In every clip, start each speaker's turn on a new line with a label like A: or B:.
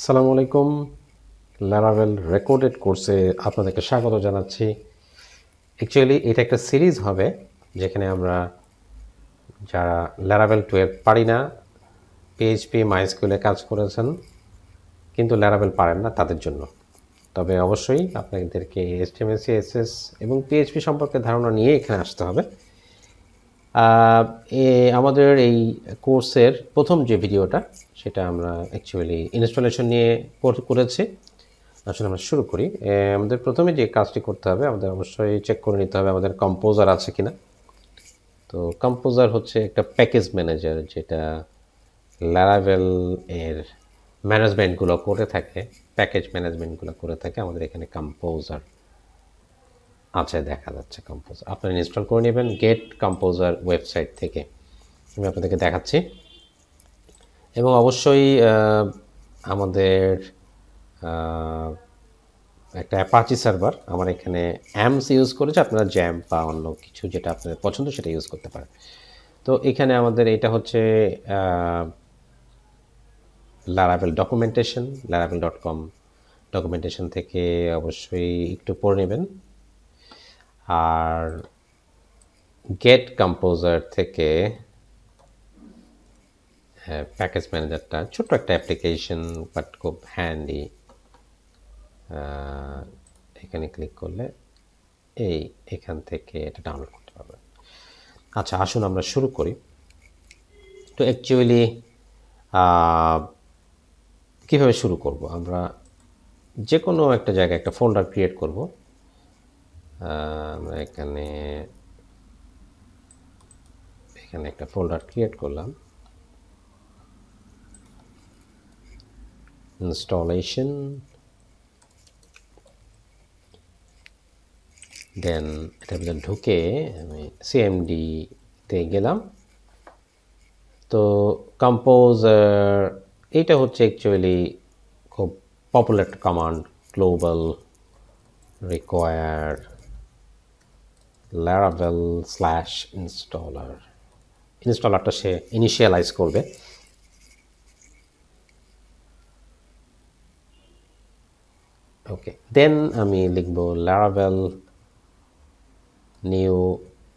A: আসসালামু আলাইকুম। ল্যারাভেল রেকর্ডেড কোর্সে আপনাদেরকে স্বাগত জানাচ্ছি। অ্যাকচুয়ালি এটা একটা সিরিজ হবে, যেখানে আমরা যারা ল্যারাভেল টুয়েলভ পারি না পিএইচপি মাইস্কুলে কাজ করেছেন, কিন্তু ল্যারাভেল পারেন না তাদের জন্য। তবে অবশ্যই আপনাদেরকে এসটিএমএস সিএসএস এবং পিএইচপি সম্পর্কে ধারণা নিয়ে এখানে আসতে হবে। আমাদের এই কোর্সের প্রথম যে ভিডিওটা, সেটা আমরা অ্যাকচুয়ালি ইনস্টলেশন নিয়ে করেছি। আসলে আমরা শুরু করি। আমাদের প্রথমে যে কাজটি করতে হবে, আমাদের অবশ্যই চেক করে নিতে হবে আমাদের কম্পোজার আছে কি না তো কম্পোজার হচ্ছে একটা প্যাকেজ ম্যানেজার যেটা ল্যারাভেল এর ম্যানেজমেন্টগুলো করে থাকে প্যাকেজ ম্যানেজমেন্টগুলো করে থাকে আমাদের এখানে কম্পোজার আছে দেখা যাচ্ছে কম্পোজার আপনারা ইনস্টল করে নেবেন গেট কম্পোজার ওয়েবসাইট থেকে। আমি আপনাদেরকে দেখাচ্ছি। এবং অবশ্যই আমাদের একটা অ্যাপাচি সার্ভার আমার এখানে অ্যামস ইউজ করেছে। আপনারা জ্যাম বা অন্য কিছু যেটা আপনাদের পছন্দ সেটা ইউজ করতে পারেন। তো এখানে আমাদের এটা হচ্ছে Laravel documentation Laravel dot com documentation থেকে অবশ্যই একটু পড়ে নেবেন। আর গেট কম্পোজার থেকে প্যাকেজ ম্যানেজারটা ছোট্ট একটা অ্যাপ্লিকেশন বাট খুব হ্যান্ডি এখানে ক্লিক করলে এই এখান থেকে এটা ডাউনলোড করতে পারবেন। আচ্ছা আসুন আমরা শুরু করি। তো অ্যাকচুয়ালি কীভাবে শুরু করব? আমরা যে কোনো একটা জায়গায় একটা ফোল্ডার ক্রিয়েট করব। আমরা এখানে এখানে একটা ফোল্ডার ক্রিয়েট করলাম। ইনস্টলেশন দেন এটার ভিতরে ঢুকে আমি সিএমডি তে গেলাম। তো কম্পোজার এইটা হচ্ছে অ্যাকচুয়ালি খুব popular command global require Laravel slash installer ইনস্টলারটা সে ইনিশিয়ালাইজ করবে। ওকে দেন আমি লিখব ল্যারাভেল নিউ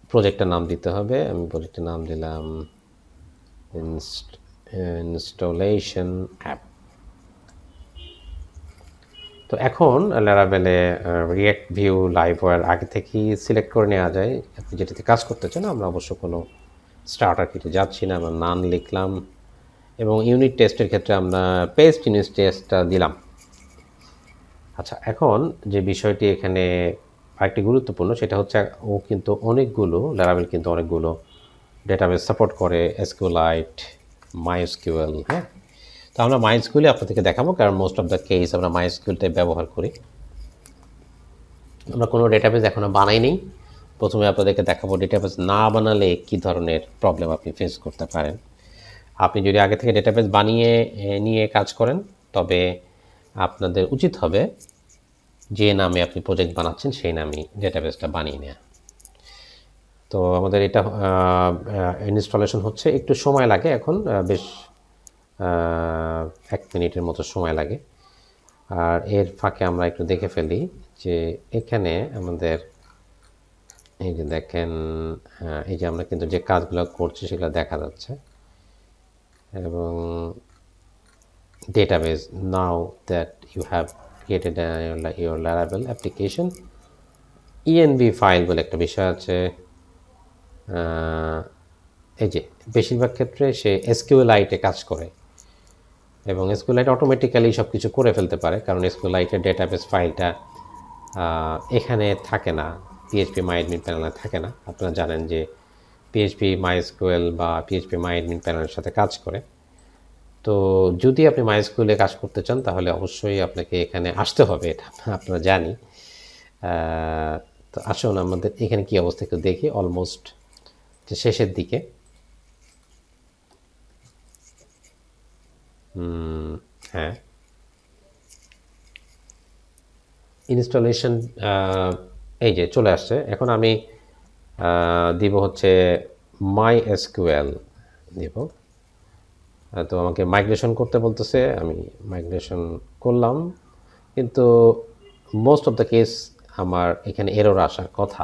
A: প্রজেক্টের নাম দিতে হবে। আমি প্রজেক্টের নাম দিলাম ইনস্টলেশন অ্যাপ তো এখন ল্যারাভেলে রিয়েক্ট ভিউ লাইভ ওয়ার আগে থেকেই সিলেক্ট করে নেওয়া যায়। আপনি যেটাতে কাজ করতে চান, আমরা অবশ্য কোনো স্টার্টার কিটে যাচ্ছি না, আমরা নান লিখলাম এবং ইউনিট টেস্টের ক্ষেত্রে আমরা পেস্ট ইউনিট টেস্টটা দিলাম। আচ্ছা এখন যে বিষয়টি এখানে আরেকটি গুরুত্বপূর্ণ, সেটা হচ্ছে ও কিন্তু অনেকগুলো ল্যারাভেল কিন্তু অনেকগুলো ডেটাবেস সাপোর্ট করে এসকিউলাইট মাইএসকিউএল হ্যাঁ? তো আমরা মাইএসকিউলে আপনাদেরকে দেখাবো, কারণ মোস্ট অফ দ্য কেস আমরা মাইএসকিউএলটাই ব্যবহার করি। আমরা কোনো ডেটাবেস এখনও বানাই নেই প্রথমে আপনাদেরকে দেখাবো ডেটাবেস না বানালে কী ধরনের প্রবলেম আপনি ফেস করতে পারেন। আপনি যদি আগে থেকে ডেটাবেস বানিয়ে নিয়ে কাজ করেন, তবে আপনাদের উচিত হবে যে নামে আপনি প্রজেক্ট বানাচ্ছেন, সেই নামে ডেটাবেসটা বানিয়ে নেওয়া তো আমাদের এটা ইনস্টলেশন হচ্ছে। একটু সময় লাগে এখন বেশ এক মিনিটের মতো সময় লাগে। আর এর ফাঁকে আমরা একটু দেখে ফেলি যে এখানে আমাদের এই যে দেখেন এই যে আমরা কিন্তু যে কাজগুলো করছি সেগুলো দেখা যাচ্ছে। এবং database that you have created a, your Laravel application env file বলে একটা বিষয় আছে। এই যে বেশিরভাগ ক্ষেত্রে সে এসকিউএলআইটে কাজ করে। এবং এসকিউএলআইট অটোমেটিক্যালি সব কিছু করে ফেলতে পারে, কারণ এসকিউএলআইটের ডেটাবেস ফাইলটা এখানে থাকে না পিএইচপি মাই অ্যাডমিন প্যানেলে থাকে না। আপনারা জানেন যে পিএইচপি মাই এসকিউএল বা পিএইচপি মাই অ্যাডমিন প্যানেলের সাথে কাজ করে। তো যদি আপনি মাই স্কুলে কাজ করতে চান, তাহলে অবশ্যই আপনাকে এখানে আসতে হবে, এটা আপনারা জানি। তো আসুন আমাদের এখানে কি অবস্থা একটু দেখি অলমোস্ট শেষের দিকে। হ্যাঁ। ইনস্টলেশন এই যে চলে আসছে। এখন আমি দিব হচ্ছে মাই এসকিউএল দিব তো আমাকে মাইগ্রেশন করতে বলতেছে, আমি মাইগ্রেশন করলাম। কিন্তু মোস্ট অফ দ্য কেস আমার এখানে এরর আসার কথা।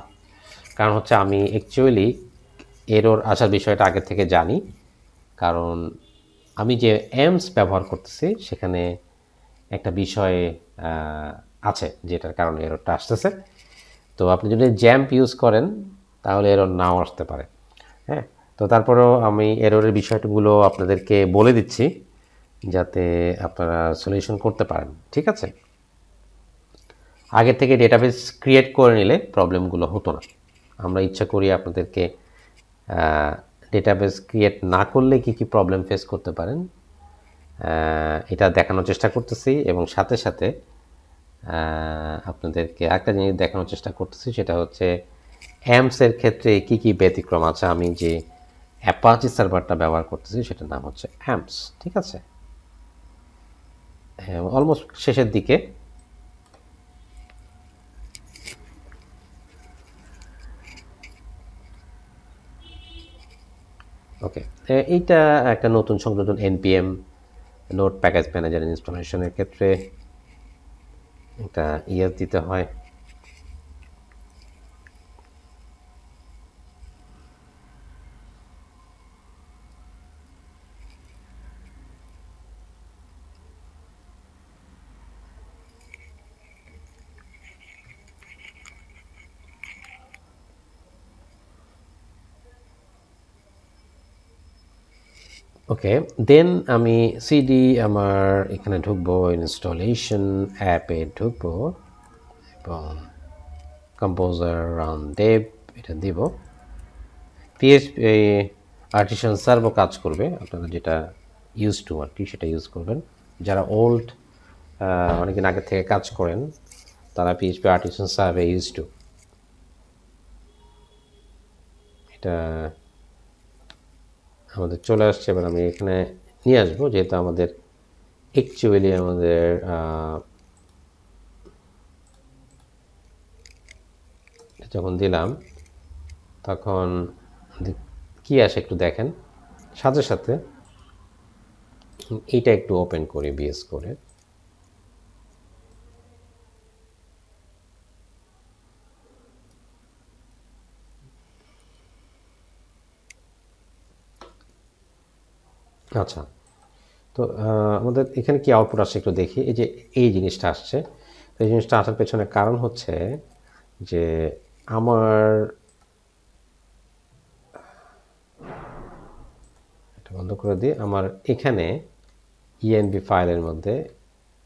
A: কারণ হচ্ছে আমি অ্যাকচুয়ালি এরর আসার বিষয়টা আগে থেকে জানি। কারণ আমি যে এমস ব্যবহার করতেছি, সেখানে একটা বিষয় আছে যেটার কারণে এররটা আসতেছে। তো আপনি যদি জ্যাম্প ইউজ করেন, তাহলে এরর নাও আসতে পারে। হ্যাঁ? তো তারপরেও আমি এররের বিষয়গুলো আপনাদেরকে বলে দিচ্ছি, যাতে আপনারা সলিউশন করতে পারেন। ঠিক আছে? আগে থেকে ডেটাবেস ক্রিয়েট করে নিলে প্রবলেমগুলো হতো না। আমরা ইচ্ছা করি আপনাদেরকে ডেটাবেস ক্রিয়েট না করলে কি কি প্রবলেম ফেস করতে পারেন? এটা দেখানোর চেষ্টা করতেছি এবং সাথে সাথে আপনাদেরকে একটা জিনিস দেখানোর চেষ্টা করতেছি, সেটা হচ্ছে অ্যামসের ক্ষেত্রে কি কি ব্যতিক্রম আছে? আমি যে অ্যাপাচি সার্ভারটা ব্যবহার করতেছি, সেটার নাম হচ্ছে অ্যামস ঠিক আছে? অলমোস্ট শেষের দিকে ওকে এইটা একটা নতুন সংযোজন এনপিএম, নোট প্যাকেজ ম্যানেজার ইনস্টলেশনের ক্ষেত্রে এটা ইয়ার দিতে হয়। ওকে দেন আমি সিডি আমার এখানে ঢুকবো ইনস্টলেশন অ্যাপে ঢুকবো, এবং কম্পোজার রান দেব এটা দিব। পিএইচপি আর্টিশন সার্ভও কাজ করবে, আপনারা যেটা ইউজ টু আর কি সেটা ইউজ করবেন। যারা ওল্ড অনেকদিন আগে থেকে কাজ করেন, তারা PHP artisan serve use to এটা আমাদের চলে আসছে, এবার আমি এখানে নিয়ে আসব, যেহেতু আমাদের অ্যাকচুয়ালি আমাদের যখন দিলাম, তখন কি আসে একটু দেখেন। সাথে সাথে এইটা একটু ওপেন করি, বিএস করে। আচ্ছা। তো আমাদের এখানে কি আউটপুট আসছে একটু দেখি। এই যে এই জিনিসটা আসছে। তো এই জিনিসটা আসার পেছনে কারণ হচ্ছে যে আমার এটা বন্ধ করে দিই। আমার এখানে ইএনবি ফাইলের মধ্যে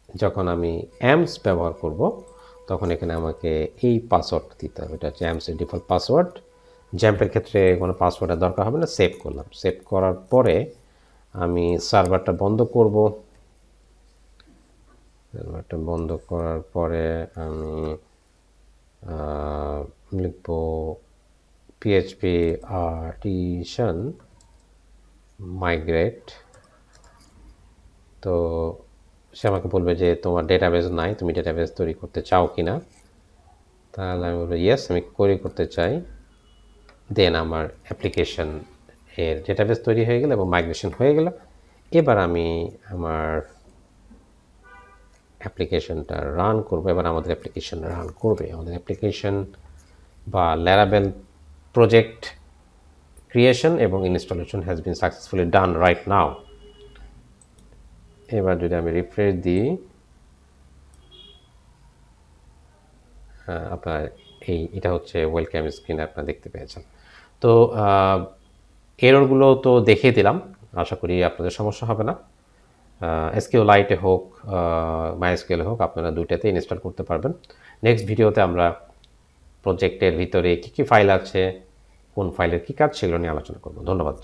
A: যখন আমি অ্যামস ব্যবহার করব, তখন এখানে আমাকে এই পাসওয়ার্ড দিতে হবে। এটা হচ্ছে অ্যামসের ডিফল্ট পাসওয়ার্ড জ্যাম্পের ক্ষেত্রে কোনো পাসওয়ার্ডের দরকার হবে না। সেভ করলাম। সেভ করার পরে আমি সার্ভারটা বন্ধ করব। সার্ভারটা বন্ধ করার পরে আমি লিখব পিএইচপি আর্টিশন মাইগ্রেট তো সে আমাকে বলবে যে তোমার ডেটাবেস নাই, তুমি ডেটাবেস তৈরি করতে চাও কি না তাহলে আমি বলব ইয়েস আমি তৈরি করতে চাই। দেন আমার অ্যাপ্লিকেশন এর ডেটাবেস তৈরি হয়ে গেল এবং মাইগ্রেশন হয়ে গেল। এবার আমি আমার অ্যাপ্লিকেশনটা রান করব, এবার আমাদের অ্যাপ্লিকেশন রান করবে। আমাদের অ্যাপ্লিকেশন বা ল্যারাবেল প্রজেক্ট ক্রিয়েশন এবং installation has been successfully done right now এবার যদি আমি রিফ্রেশ দিই আপনার এই, এটা হচ্ছে ওয়েলকাম স্ক্রিন আপনারা দেখতে পেয়েছেন। তো এররগুলো তো দেখিয়ে দিলাম। আশা করি আপনাদের সমস্যা হবে না। এসকিউ লাইটে হোক মাইস্কেলে হোক, আপনারা দুইটাতে ইনস্টল করতে পারবেন। নেক্সট ভিডিওতে আমরা প্রজেক্টের ভিতরে কী কী ফাইল আছে, কোন ফাইলের কী কাজ, সেগুলো নিয়ে আলোচনা করব। ধন্যবাদ।